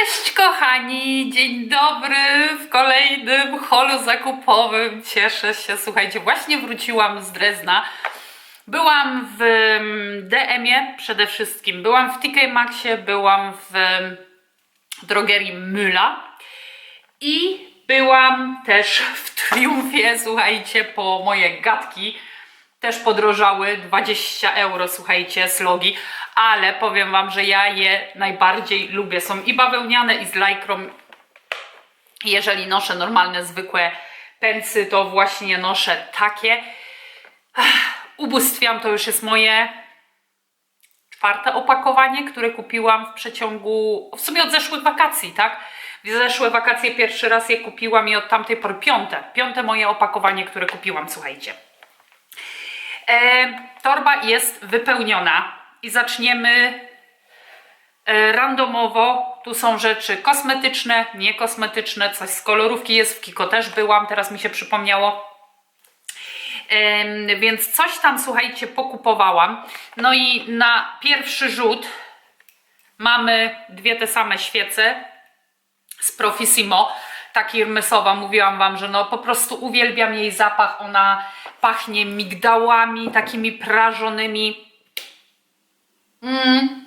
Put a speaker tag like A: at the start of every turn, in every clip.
A: Cześć kochani, dzień dobry w kolejnym holu zakupowym. Cieszę się, słuchajcie, właśnie wróciłam z Drezna. Byłam w mm, DM-ie przede wszystkim, byłam w TK Maxie, byłam w mm, drogerii Mülla i byłam też w Triumfie, słuchajcie, po moje gadki też podrożały 20 euro, słuchajcie, slogi, ale powiem Wam, że ja je najbardziej lubię. Są i bawełniane, i z lajkrą. Jeżeli noszę normalne, zwykłe pensy, to właśnie noszę takie. Ubóstwiam, to już jest moje czwarte opakowanie, które kupiłam w przeciągu, w sumie od zeszłych wakacji, tak? W zeszłe wakacje pierwszy raz je kupiłam i od tamtej pory piąte. Piąte moje opakowanie, które kupiłam, słuchajcie. E, torba jest wypełniona i zaczniemy e, randomowo. Tu są rzeczy kosmetyczne, niekosmetyczne, coś z kolorówki jest, w Kiko też byłam, teraz mi się przypomniało. Więc coś tam, słuchajcie, pokupowałam. No i na pierwszy rzut mamy dwie te same świece z Profissimo. Ta kirmesowa, mówiłam Wam, że no po prostu uwielbiam jej zapach. Ona pachnie migdałami takimi prażonymi. Mm,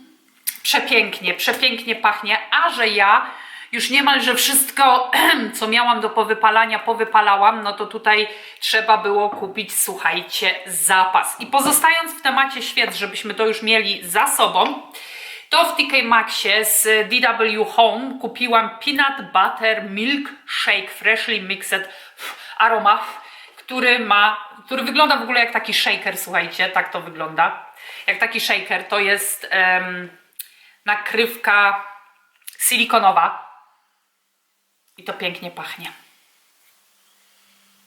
A: przepięknie, przepięknie pachnie. A że ja już niemalże wszystko, co miałam do powypalania, powypalałam, no to tutaj trzeba było kupić, słuchajcie, zapas. I pozostając w temacie świec, żebyśmy to już mieli za sobą, to w TK Maxie z DW Home kupiłam Peanut Butter Milk Shake Freshly Mixed Aroma, który ma, który wygląda w ogóle jak taki shaker, słuchajcie, tak to wygląda. Jak taki shaker, to jest nakrywka silikonowa i to pięknie pachnie.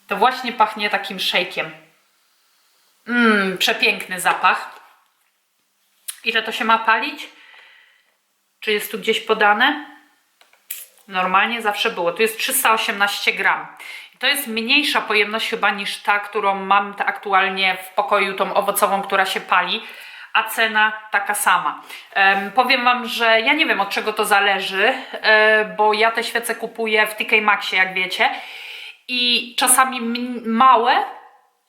A: To właśnie pachnie takim shake'iem. Mmm, przepiękny zapach. Ile to się ma palić? Czy jest tu gdzieś podane? Normalnie zawsze było. Tu jest 318 gram. To jest mniejsza pojemność chyba niż ta, którą mam aktualnie w pokoju, tą owocową, która się pali, a cena taka sama. Em, powiem Wam, że ja nie wiem od czego to zależy, e, bo ja te świece kupuję w TK Maxie, jak wiecie, i czasami małe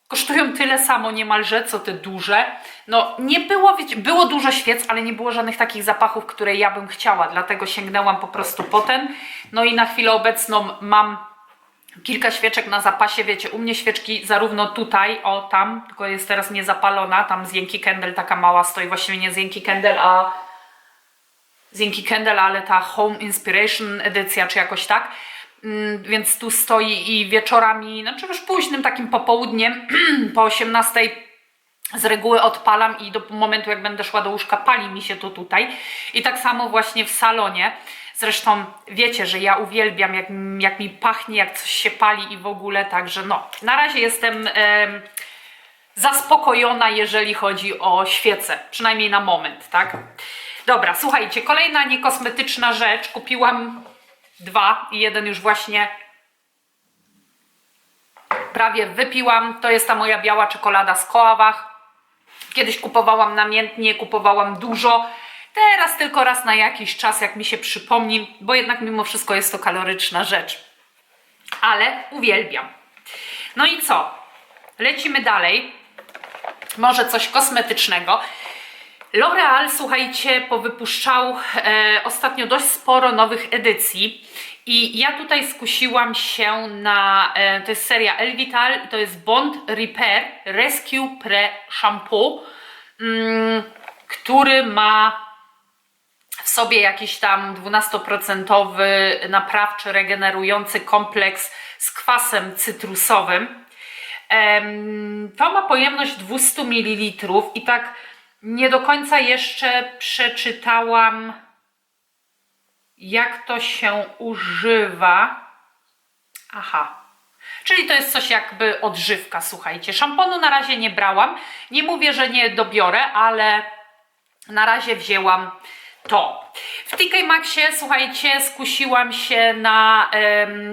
A: kosztują tyle samo niemalże, co te duże. No nie było, wiecie, było dużo świec, ale nie było żadnych takich zapachów, które ja bym chciała, dlatego sięgnęłam po prostu po ten. No i na chwilę obecną mam kilka świeczek na zapasie, wiecie, u mnie świeczki zarówno tutaj, o tam, tylko jest teraz niezapalona, tam z Yankee Candle taka mała stoi, właściwie nie z Yankee Candle, a z Yankee Candle, ale ta Home Inspiration edycja, czy jakoś tak. Mm, Więc tu stoi i wieczorami, znaczy już późnym takim popołudniem, po 18 z reguły odpalam i do momentu jak będę szła do łóżka pali mi się to tutaj. I tak samo właśnie w salonie. Zresztą wiecie, że ja uwielbiam jak, jak mi pachnie, jak coś się pali i w ogóle, także no. Na razie jestem em, zaspokojona, jeżeli chodzi o świece, przynajmniej na moment, tak? Dobra, słuchajcie, kolejna niekosmetyczna rzecz. Kupiłam dwa i jeden już właśnie prawie wypiłam. To jest ta moja biała czekolada z Koałach. Kiedyś kupowałam namiętnie, kupowałam dużo. Teraz tylko raz na jakiś czas, jak mi się przypomni, bo jednak mimo wszystko jest to kaloryczna rzecz. Ale uwielbiam. No i co? Lecimy dalej. Może coś kosmetycznego. L'Oreal, słuchajcie, powypuszczał e, ostatnio dość sporo nowych edycji i ja tutaj skusiłam się na, e, to jest seria Elvital i to jest Bond Repair Rescue Pre Shampoo, mm, który ma w sobie jakiś tam 12% naprawczy, regenerujący kompleks z kwasem cytrusowym. To ma pojemność 200 ml i tak nie do końca jeszcze przeczytałam, jak to się używa. Aha. Czyli to jest coś jakby odżywka, słuchajcie. Szamponu na razie nie brałam. Nie mówię, że nie dobiorę, ale na razie wzięłam to. W TK Maxie, słuchajcie, skusiłam się na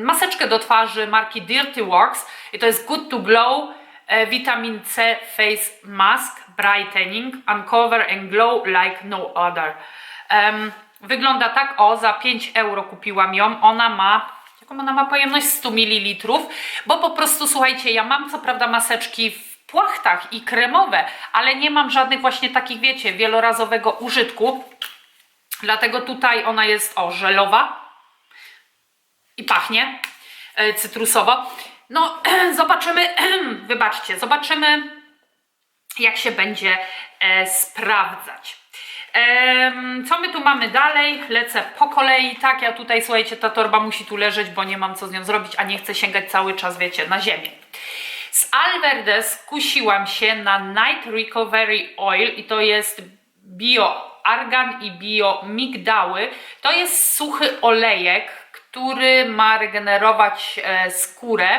A: maseczkę do twarzy marki Dirty Works i to jest Good to Glow e, Vitamin C Face Mask Brightening Uncover and Glow Like No Other. Wygląda tak, o, za 5 euro kupiłam ją. Ona ma, jaką ona ma pojemność? 100 ml, bo po prostu, słuchajcie, ja mam co prawda maseczki w płachtach i kremowe, ale nie mam żadnych właśnie takich, wiecie, wielorazowego użytku. Dlatego tutaj ona jest, o, żelowa i pachnie e, cytrusowo. No, zobaczymy, wybaczcie, zobaczymy, jak się będzie e, sprawdzać. Co my tu mamy dalej? Lecę po kolei. Tak, ja tutaj, słuchajcie, ta torba musi tu leżeć, bo nie mam co z nią zrobić, a nie chcę sięgać cały czas, wiecie, na ziemię. Z Alverde skusiłam się na Night Recovery Oil i to jest bio argan i bio migdały. To jest suchy olejek, który ma regenerować e, skórę.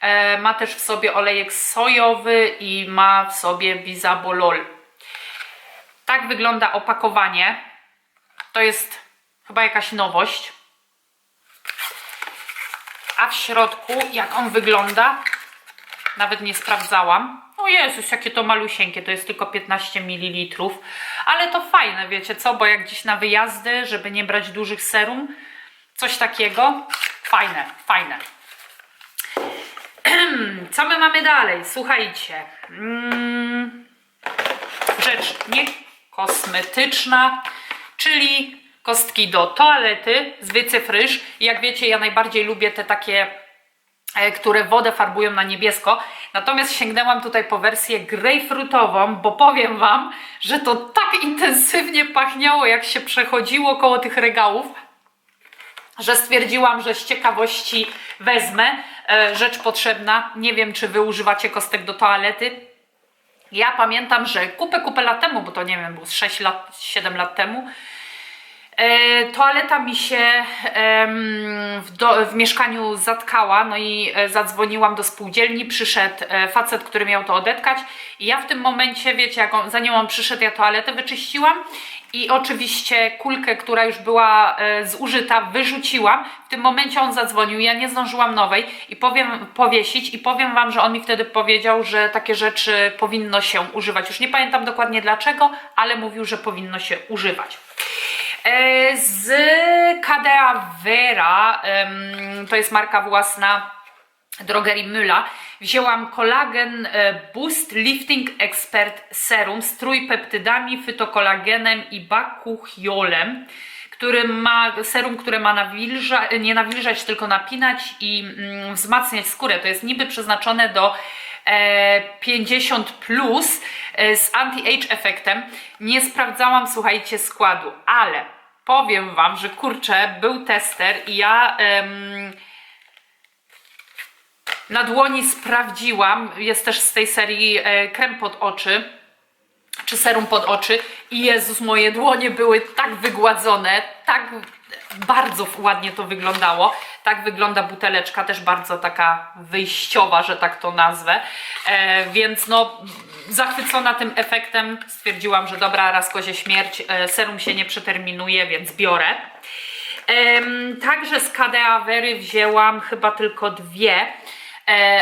A: E, ma też w sobie olejek sojowy i ma w sobie bisabolol. Tak wygląda opakowanie. To jest chyba jakaś nowość. A w środku, jak on wygląda, nawet nie sprawdzałam. O Jezus, jakie to malusieńkie, to jest tylko 15 ml. Ale to fajne, wiecie co, bo jak gdzieś na wyjazdy, żeby nie brać dużych serum, coś takiego, fajne, fajne. Co my mamy dalej? Słuchajcie. Mm, rzecz niekosmetyczna, czyli kostki do toalety z wycyfryż. Jak wiecie, ja najbardziej lubię te takie, e, które wodę farbują na niebiesko. Natomiast sięgnęłam tutaj po wersję grejpfrutową, bo powiem Wam, że to tak intensywnie pachniało, jak się przechodziło koło tych regałów, że stwierdziłam, że z ciekawości wezmę e, rzecz potrzebna. Nie wiem, czy wy używacie kostek do toalety. Ja pamiętam, że kupę, kupę lat temu, bo to nie wiem, było z 6 lat, 7 lat temu, e, toaleta mi się w, do, w mieszkaniu zatkała, no i e, zadzwoniłam do spółdzielni, przyszedł e, facet, który miał to odetkać i ja w tym momencie, wiecie, jak on, zanim on przyszedł, ja toaletę wyczyściłam i oczywiście kulkę, która już była e, zużyta, wyrzuciłam. W tym momencie on zadzwonił, ja nie zdążyłam nowej i powiem powiesić i powiem Wam, że on mi wtedy powiedział, że takie rzeczy powinno się używać. Już nie pamiętam dokładnie dlaczego, ale mówił, że powinno się używać. E, Z Cadea Vera, em, to jest marka własna drogerii Mülla, wzięłam kolagen e, Boost Lifting Expert Serum z trójpeptydami, fytokolagenem i bakuchiolem, który ma, serum, które ma nawilża, nie nawilżać, tylko napinać i mm, wzmacniać skórę. To jest niby przeznaczone do e, 50 plus e, z anti-age efektem. Nie sprawdzałam, słuchajcie, składu, ale powiem Wam, że kurczę, był tester i ja... na dłoni sprawdziłam, jest też z tej serii e, krem pod oczy, czy serum pod oczy i Jezus, moje dłonie były tak wygładzone, tak bardzo ładnie to wyglądało. Tak wygląda buteleczka, też bardzo taka wyjściowa, że tak to nazwę. E, więc no, zachwycona tym efektem stwierdziłam, że dobra, raz kozie śmierć, e, serum się nie przeterminuje, więc biorę. Em, także z Cadea Very wzięłam chyba tylko dwie e,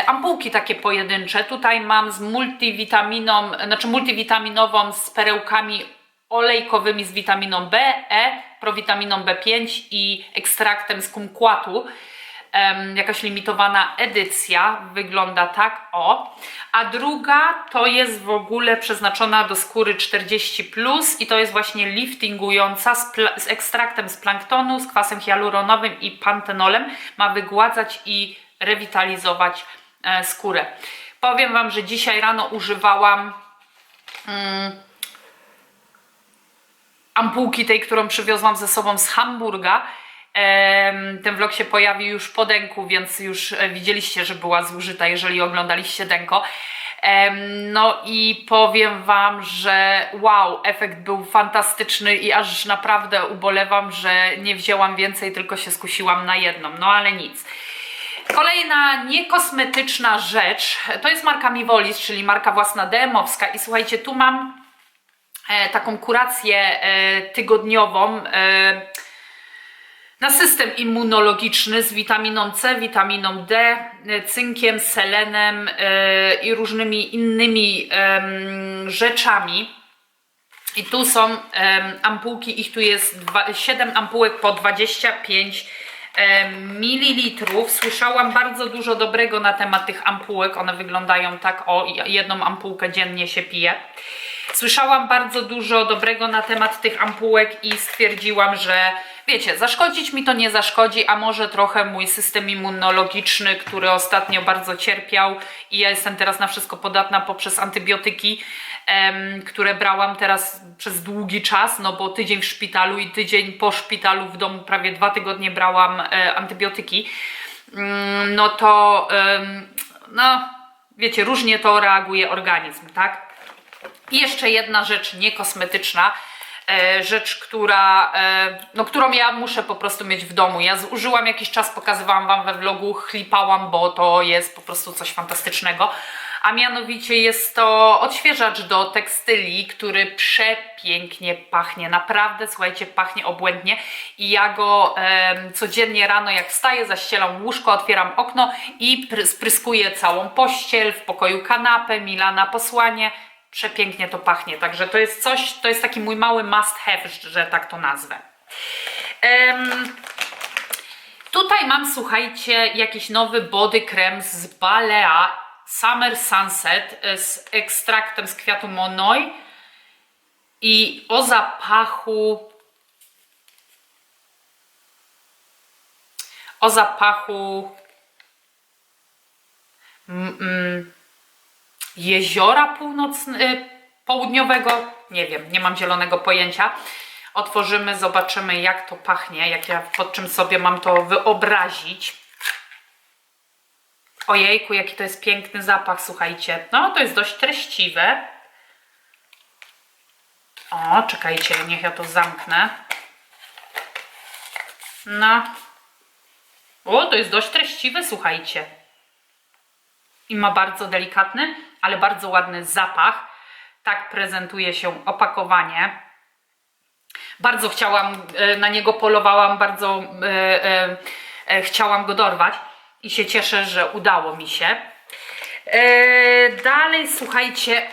A: ampułki takie pojedyncze. Tutaj mam z multivitaminą, znaczy multivitaminową z perełkami olejkowymi z witaminą B, E, prowitaminą B5 i ekstraktem z kumquatu. Em, jakaś limitowana edycja, wygląda tak, o. A druga to jest w ogóle przeznaczona do skóry 40+, plus i to jest właśnie liftingująca z, z ekstraktem z planktonu, z kwasem hialuronowym i pantenolem. Ma wygładzać i rewitalizować e, skórę. Powiem Wam, że dzisiaj rano używałam mm, ampułki tej, którą przywiozłam ze sobą z Hamburga. Ten vlog się pojawi już po denku, więc już e, widzieliście, że była zużyta, jeżeli oglądaliście denko. No i powiem Wam, że wow, efekt był fantastyczny i aż naprawdę ubolewam, że nie wzięłam więcej, tylko się skusiłam na jedną. No ale nic. Kolejna niekosmetyczna rzecz to jest marka Mivolis, czyli marka własna demowska. I słuchajcie, tu mam e, taką kurację e, tygodniową e, na system immunologiczny z witaminą C, witaminą D, cynkiem, selenem i różnymi innymi rzeczami. I tu są ampułki, ich tu jest dwa, 7 ampułek po 25 em, mililitrów. Słyszałam bardzo dużo dobrego na temat tych ampułek. One wyglądają tak, o, jedną ampułkę dziennie się pije. Słyszałam bardzo dużo dobrego na temat tych ampułek i stwierdziłam, że wiecie, zaszkodzić mi to nie zaszkodzi, a może trochę mój system immunologiczny, który ostatnio bardzo cierpiał i ja jestem teraz na wszystko podatna poprzez antybiotyki, które brałam teraz przez długi czas, no bo tydzień w szpitalu i tydzień po szpitalu w domu, prawie dwa tygodnie brałam e, antybiotyki, Mm, no to no wiecie, różnie to reaguje organizm, tak? I jeszcze jedna rzecz niekosmetyczna, e, rzecz, która, e, no, którą ja muszę po prostu mieć w domu. Ja zużyłam jakiś czas, pokazywałam Wam we vlogu, chlipałam, bo to jest po prostu coś fantastycznego. A mianowicie jest to odświeżacz do tekstyli, który przepięknie pachnie. Naprawdę, słuchajcie, pachnie obłędnie. I ja go em, codziennie rano, jak wstaję, zaścielam łóżko, otwieram okno i pry- spryskuję całą pościel, w pokoju kanapę, Milana posłanie przepięknie to pachnie. Także to jest coś, to jest taki mój mały must have, że tak to nazwę. Em, tutaj mam, słuchajcie, jakiś nowy body cream z Balea Summer Sunset e, z ekstraktem z kwiatu Monoi i o zapachu o zapachu mm, mm, jeziora północny, południowego. Nie wiem, nie mam zielonego pojęcia. Otworzymy, zobaczymy jak to pachnie, jak ja pod czym sobie mam to wyobrazić. Ojejku, jaki to jest piękny zapach, słuchajcie. No, to jest dość treściwe. O, czekajcie, niech ja to zamknę. No. O, to jest dość treściwe, słuchajcie i ma bardzo delikatny, ale bardzo ładny zapach. Tak prezentuje się opakowanie. Bardzo chciałam, e, na niego polowałam, bardzo e, e, e, chciałam go dorwać i się cieszę, że udało mi się. E, dalej, słuchajcie,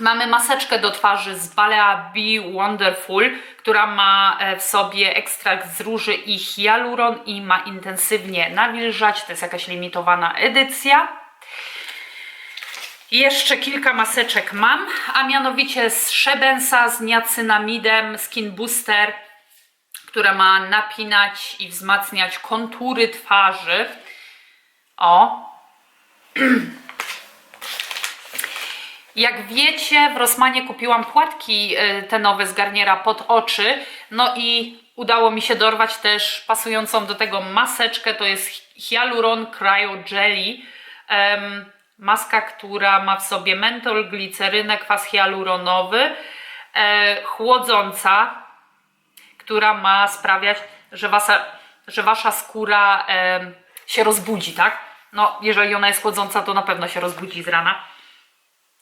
A: Mamy maseczkę do twarzy z Balea Be Wonderful, która ma e, w sobie ekstrakt z róży i hialuron i ma intensywnie nawilżać. To jest jakaś limitowana edycja. Jeszcze kilka maseczek mam, a mianowicie z Shebensa z niacynamidem Skin Booster, która ma napinać i wzmacniać kontury twarzy. O, Jak wiecie, w Rossmanie kupiłam płatki y, te nowe z Garniera pod oczy. No i udało mi się dorwać też pasującą do tego maseczkę. To jest Hyaluron Cryo Jelly. Em, maska, która ma w sobie mentol, glicerynę, kwas hialuronowy, e, chłodząca, która ma sprawiać, że wasza, że wasza skóra em, się rozbudzi, tak? No, jeżeli ona jest chłodząca, to na pewno się rozbudzi z rana.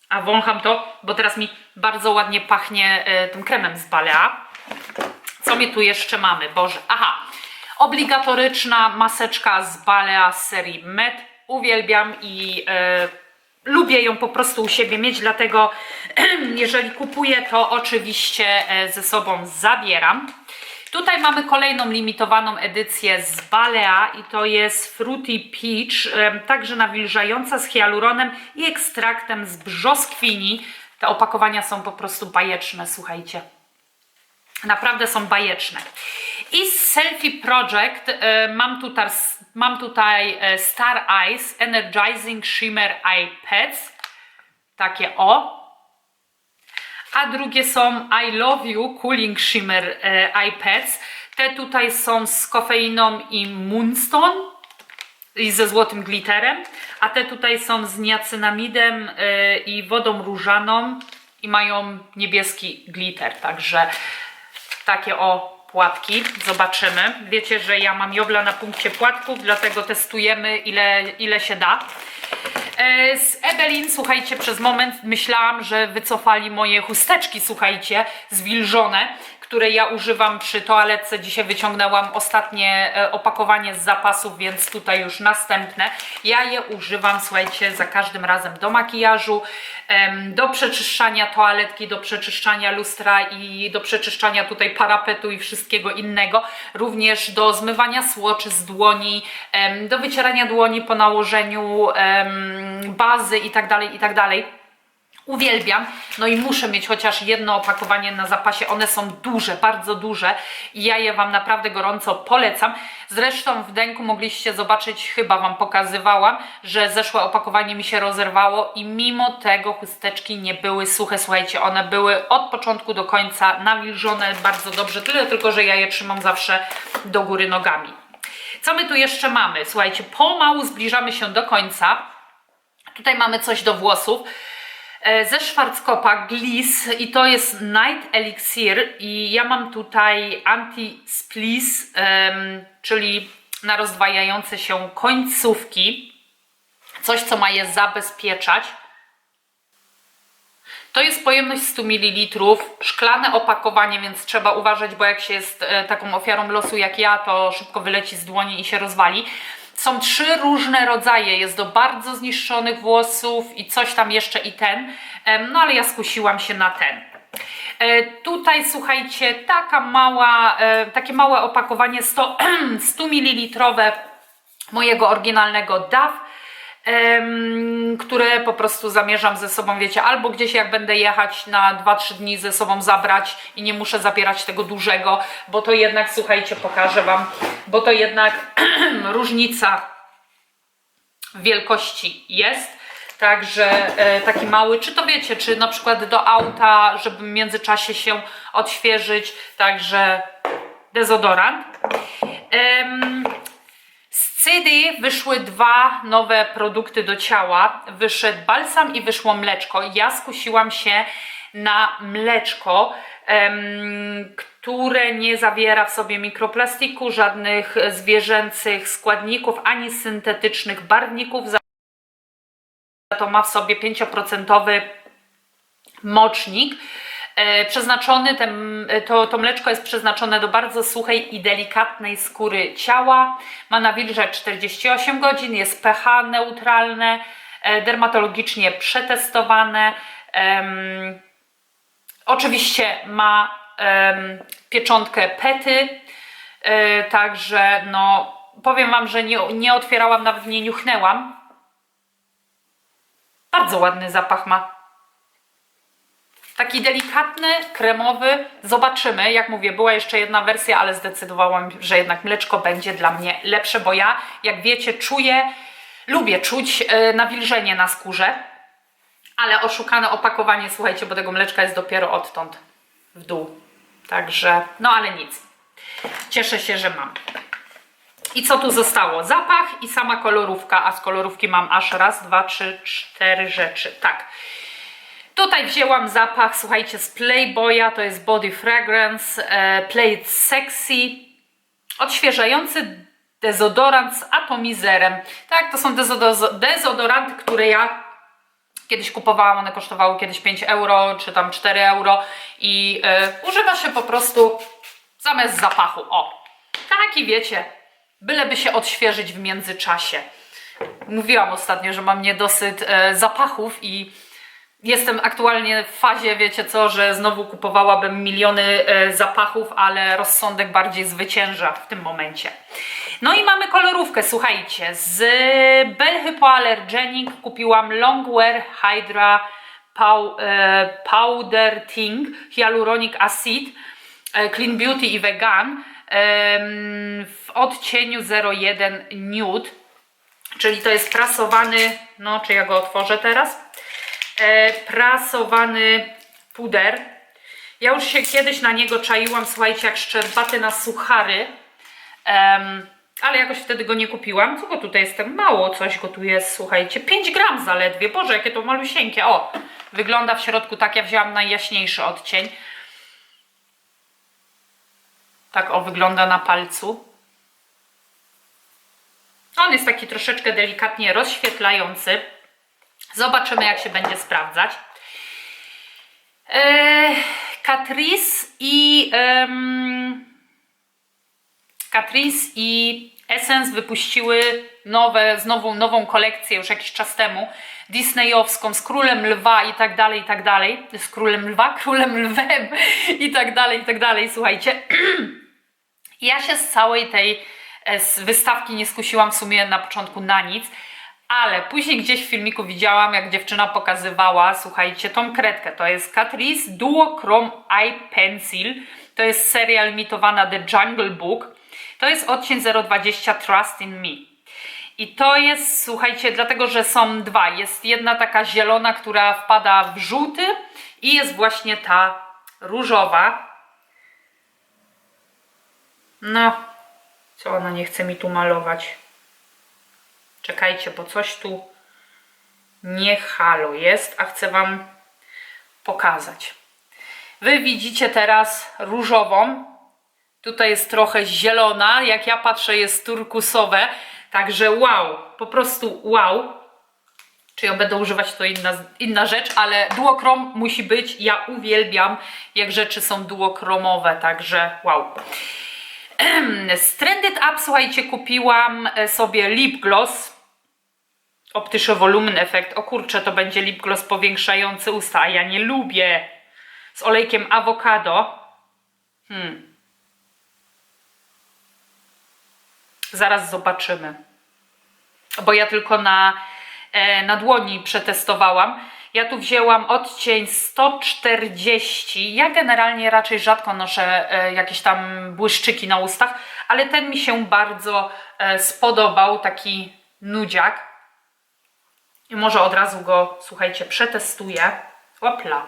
A: A wącham to, bo teraz mi bardzo ładnie pachnie e, tym kremem z Balea. Co my tu jeszcze mamy? Boże, aha. Obligatoryczna maseczka z Balea z serii Med. Uwielbiam i e, lubię ją po prostu u siebie mieć, dlatego jeżeli kupuję, to oczywiście e, ze sobą zabieram. Tutaj mamy kolejną limitowaną edycję z Balea i to jest Fruity Peach, także nawilżająca z hialuronem i ekstraktem z brzoskwini. Te opakowania są po prostu bajeczne, słuchajcie. Naprawdę są bajeczne. I z Selfie Project e, mam, tutaj, mam tutaj e, Star Eyes Energizing Shimmer Eye Pads. Takie o, a drugie są I Love You Cooling Shimmer e, iPads. Te tutaj są z kofeiną i Moonstone i ze złotym glitterem, a te tutaj są z niacynamidem e, i wodą różaną i mają niebieski glitter, także takie o płatki, zobaczymy. Wiecie, że ja mam jobla na punkcie płatków, dlatego testujemy ile, ile się da. E, Z Ebelin, słuchajcie, przez moment myślałam, że wycofali moje chusteczki, słuchajcie, zwilżone, które ja używam przy toaletce. Dzisiaj wyciągnęłam ostatnie e, opakowanie z zapasów, więc tutaj już następne. Ja je używam, słuchajcie, za każdym razem do makijażu, do przeczyszczania toaletki, do przeczyszczania lustra i do przeczyszczania tutaj parapetu i wszystkiego innego. Również do zmywania słoczy z dłoni, do wycierania dłoni po nałożeniu bazy i tak dalej, i tak dalej. Uwielbiam, no i muszę mieć chociaż jedno opakowanie na zapasie. One są duże, bardzo duże i ja je Wam naprawdę gorąco polecam. Zresztą w denku mogliście zobaczyć, chyba Wam pokazywałam, że zeszłe opakowanie mi się rozerwało i mimo tego chusteczki nie były suche. Słuchajcie, one były od początku do końca nawilżone bardzo dobrze, tyle tylko, że ja je trzymam zawsze do góry nogami. Co my tu jeszcze mamy? Słuchajcie, pomału zbliżamy się do końca. Tutaj mamy coś do włosów ze Schwarzkopa Gliss i to jest Night Elixir i ja mam tutaj Anti-Spliss, em, czyli na rozdwajające się końcówki. Coś, co ma je zabezpieczać. To jest pojemność 100 ml, szklane opakowanie, więc trzeba uważać, bo jak się jest e, taką ofiarą losu jak ja, to szybko wyleci z dłoni i się rozwali. Są trzy różne rodzaje, jest do bardzo zniszczonych włosów i coś tam jeszcze i ten, no ale ja skusiłam się na ten. E, Tutaj słuchajcie, taka mała, e, takie małe opakowanie 100, 100 ml mojego oryginalnego em, które po prostu zamierzam ze sobą, wiecie, albo gdzieś jak będę jechać na 2-3 dni ze sobą zabrać i nie muszę zabierać tego dużego, bo to jednak, słuchajcie, pokażę Wam, bo to jednak różnica wielkości jest. Także e, taki mały, czy to wiecie, czy na przykład do auta, żeby w międzyczasie się odświeżyć, także dezodorant. CD wyszły dwa nowe produkty do ciała. Wyszedł balsam i wyszło mleczko. Ja skusiłam się na mleczko, które nie zawiera w sobie mikroplastiku, żadnych zwierzęcych składników, ani syntetycznych barwników. Za to ma w sobie 5% mocznik. E, Przeznaczony, ten, to, to mleczko jest przeznaczone do bardzo suchej i delikatnej skóry ciała. Ma nawilżać 48 godzin, jest pH neutralne, e, dermatologicznie przetestowane. Em, oczywiście ma em, pieczątkę PETY, e, także no powiem Wam, że nie, nie otwierałam, nawet nie niuchnęłam. Bardzo ładny zapach ma. Taki delikatny, kremowy. Zobaczymy. Jak mówię, była jeszcze jedna wersja, ale zdecydowałam, że jednak mleczko będzie dla mnie lepsze, bo ja, jak wiecie, czuję, lubię czuć e, nawilżenie na skórze. Ale oszukane opakowanie, słuchajcie, bo tego mleczka jest dopiero odtąd w dół. Także, no ale nic. Cieszę się, że mam. I co tu zostało? Zapach i sama kolorówka, a z kolorówki mam aż raz, dwa, trzy, cztery rzeczy. Tak. Tutaj wzięłam zapach, słuchajcie, z Playboya, to jest Body Fragrance, e, Play It Sexy, odświeżający dezodorant z atomizerem. Tak, to są dezodo- dezodoranty, które ja kiedyś kupowałam, one kosztowały kiedyś 5 euro, czy tam 4 euro i e, używa się po prostu zamiast zapachu. O, taki wiecie, byleby się odświeżyć w międzyczasie. Mówiłam ostatnio, że mam niedosyt e, zapachów i Jestem aktualnie w fazie, wiecie co, że znowu kupowałabym miliony e, zapachów, ale rozsądek bardziej zwycięża w tym momencie. No i mamy kolorówkę, słuchajcie, z Bell Hypoallergenic kupiłam Longwear Hydra e, Powder Ting Hyaluronic Acid e, Clean Beauty i Vegan w odcieniu 01 Nude, czyli to jest prasowany, no czy ja go otworzę teraz? E, prasowany puder. Ja już się kiedyś na niego czaiłam, słuchajcie, jak szczerbaty na suchary, Em, ale jakoś wtedy go nie kupiłam. Co go tutaj jest? Tak mało coś go tu jest, słuchajcie. 5 gram zaledwie. Boże, jakie to malusieńkie. O, wygląda w środku tak. Ja wzięłam najjaśniejszy odcień. Tak o, wygląda na palcu. On jest taki troszeczkę delikatnie rozświetlający. Zobaczymy, jak się będzie sprawdzać. Eee, Catrice i em, Catrice i Essence wypuściły nowe, znowu nową kolekcję już jakiś czas temu, disneyowską, z Królem Lwa i tak dalej, i tak dalej. Z Królem Lwa? Królem Lwem i tak dalej, i tak dalej, słuchajcie. ja się z całej tej e, z wystawki nie skusiłam w sumie na początku na nic, ale później gdzieś w filmiku widziałam, jak dziewczyna pokazywała, słuchajcie, tą kredkę. To jest Catrice Duochrome Eye Pencil. To jest seria limitowana The Jungle Book. To jest odcień 020 Trust in Me. I to jest, słuchajcie, dlatego, że są dwa. Jest jedna taka zielona, która wpada w żółty i jest właśnie ta różowa. No, co ona nie chce mi tu malować? Czekajcie, bo coś tu nie halo jest, a chcę Wam pokazać. Wy widzicie teraz różową. Tutaj jest trochę zielona. Jak ja patrzę, jest turkusowe. Także wow, po prostu wow. Czy ją będę używać, to inna, inna rzecz, ale duokrom musi być. Ja uwielbiam, jak rzeczy są duokromowe, także wow. Z Trended Up, słuchajcie, kupiłam e, sobie lip gloss. Optysche Volumen Effect. O kurczę, to będzie lip gloss powiększający usta, a ja nie lubię. Z olejkiem awokado. Hmm. Zaraz zobaczymy. Bo ja tylko na, e, na dłoni przetestowałam. Ja tu wzięłam odcień 140. Ja generalnie raczej rzadko noszę e, jakieś tam błyszczyki na ustach, ale ten mi się bardzo e, spodobał, taki nudziak. I może od razu go, słuchajcie, przetestuję. Łapla.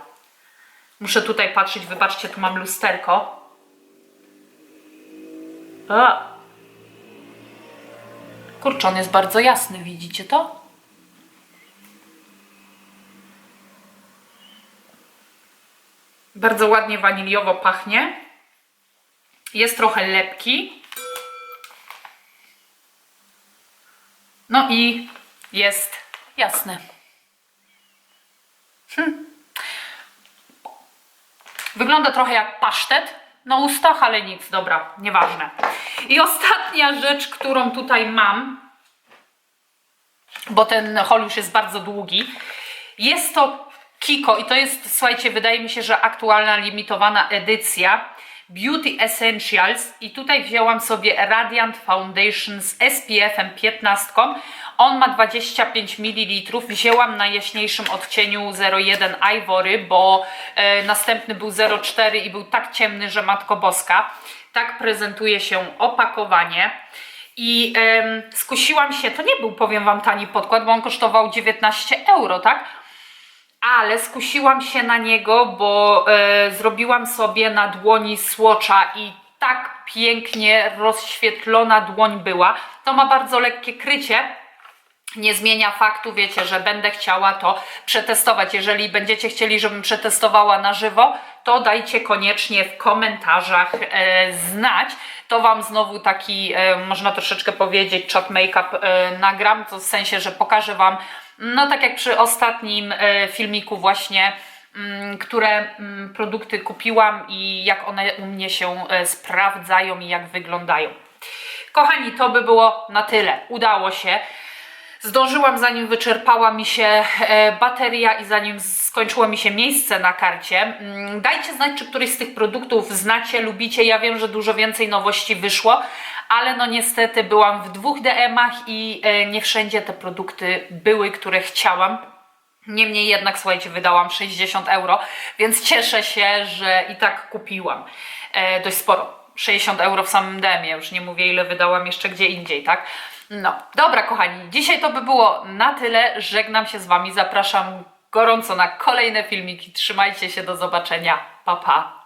A: Muszę tutaj patrzeć, wybaczcie, tu mam lusterko. A. Kurczę, on jest bardzo jasny, widzicie to? Bardzo ładnie waniliowo pachnie. Jest trochę lepki. No i jest jasny. Hm. Wygląda trochę jak pasztet na ustach, ale nic, dobra, nieważne. I ostatnia rzecz, którą tutaj mam, bo ten hol już jest bardzo długi, jest to Kiko i to jest, słuchajcie, wydaje mi się, że aktualna, limitowana edycja Beauty Essentials i tutaj wzięłam sobie Radiant Foundation z SPF-em 15. On ma 25 ml. Wzięłam na jaśniejszym odcieniu 01 Ivory, bo e, następny był 04 i był tak ciemny, że Matko Boska. Tak prezentuje się opakowanie. I em, skusiłam się, to nie był, powiem Wam, tani podkład, bo on kosztował 19 euro, tak? Ale skusiłam się na niego, bo e, zrobiłam sobie na dłoni słocza i tak pięknie rozświetlona dłoń była. To ma bardzo lekkie krycie. Nie zmienia faktu, wiecie, że będę chciała to przetestować. Jeżeli będziecie chcieli, żebym przetestowała na żywo, to dajcie koniecznie w komentarzach e, znać. To Wam znowu taki, e, można troszeczkę powiedzieć, chat make-up e, nagram, to w sensie, że pokażę Wam no tak jak przy ostatnim e, filmiku właśnie, mm, które mm, produkty kupiłam i jak one u mnie się e, sprawdzają i jak wyglądają. Kochani, to by było na tyle. Udało się. Zdążyłam zanim wyczerpała mi się e, bateria i zanim skończyło mi się miejsce na karcie. Mm, dajcie znać, czy któryś z tych produktów znacie, lubicie. Ja wiem, że dużo więcej nowości wyszło, ale no niestety byłam w dwóch DM-ach i e, nie wszędzie te produkty były, które chciałam. Niemniej jednak, słuchajcie, wydałam 60 euro, więc cieszę się, że i tak kupiłam e, dość sporo. 60 euro w samym DM-ie, już nie mówię ile wydałam jeszcze gdzie indziej, tak? No, dobra kochani, dzisiaj to by było na tyle. Żegnam się z Wami, zapraszam gorąco na kolejne filmiki. Trzymajcie się, do zobaczenia. Pa, pa.